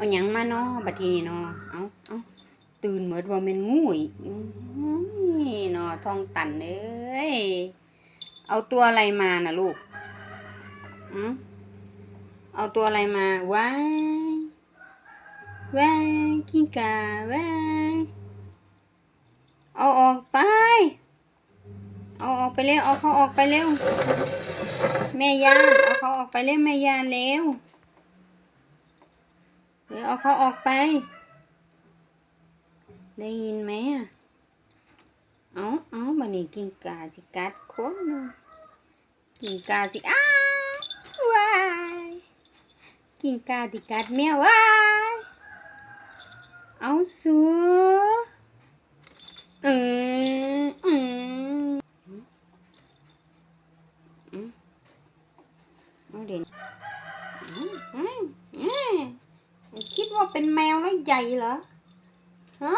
เอาหยังมาเนาะบัดทีนี้เนาะเอาเอาตื่นเหมือนว่ามันงูอีกอื้อเนาะท้องตันเอ้ยเอาตัวอะไรมาน่ะลูกอือเอาตัวอะไรมาว้ายว้ายกิ้งก่าว้ายเอาออกไป เอาออกไปเร็ว เอาเขาออกไปเร็ว แม่ย่าน เอาเขาออกไปเร็วแม่ย่านเร็ว เดี๋ยวเอาเขาออกไป ได้ยินไหมอะเอาเอาบันนี้กินกาสิกัดคนเนาะกินกาสิอ้าวาย กินกาสิกัดแมวว้ายเอาสัวเออเออเอาเด่นอืมอืมอืม ว่าเป็นแมวแล้วใหญ่เหรอ ฮะ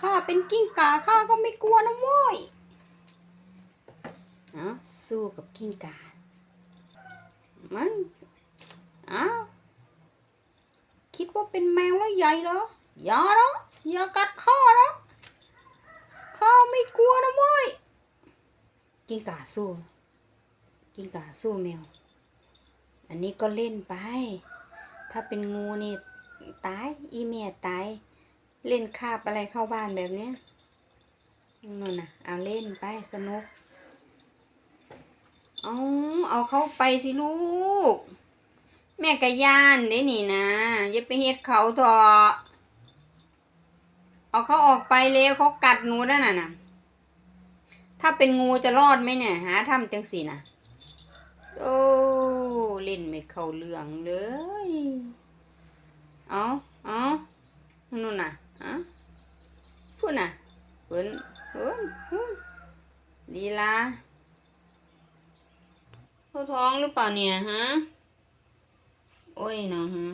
ข้าเป็นกิ้งก่าข้าก็ไม่กลัวนะโว้ยเอาสู้กับกิ้งก่า มันอ้าวคิดว่าเป็นแมวแล้วใหญ่เหรอ อย่านะออย่ากัดข้านะข้าไม่กลัวนะโว้ย กิ้งก่าสู้ กิ้งก่าสู้แมว อันนี้ก็เล่นไป ถ้าเป็นงูนี่ ตาย อีเมียตาย เล่นคาบอะไรเข้าบ้านแบบเนี้ยนั่นน่ะ เอาเล่นไปสนุก เอาเอาเข้าไปสิลูก แม่กะย่านได้นี่นะ อย่าไปเฮ็ดเขาเถอะเอาเขาออกไปเร็วเขากัดหนูนั่นน่ะนะถ้าเป็นงูจะรอดไหมเนี่ย หาทำจังสินะโอ้ เล่นไม่เข้าเรื่องเลย เอาเอานู่นน่ะอะพูดน่ะเพิ่นเพิ่นเพิ่นลีลาเขาท้องหรือเปล่าเนี่ยฮะ โอ้ยเนาะฮะ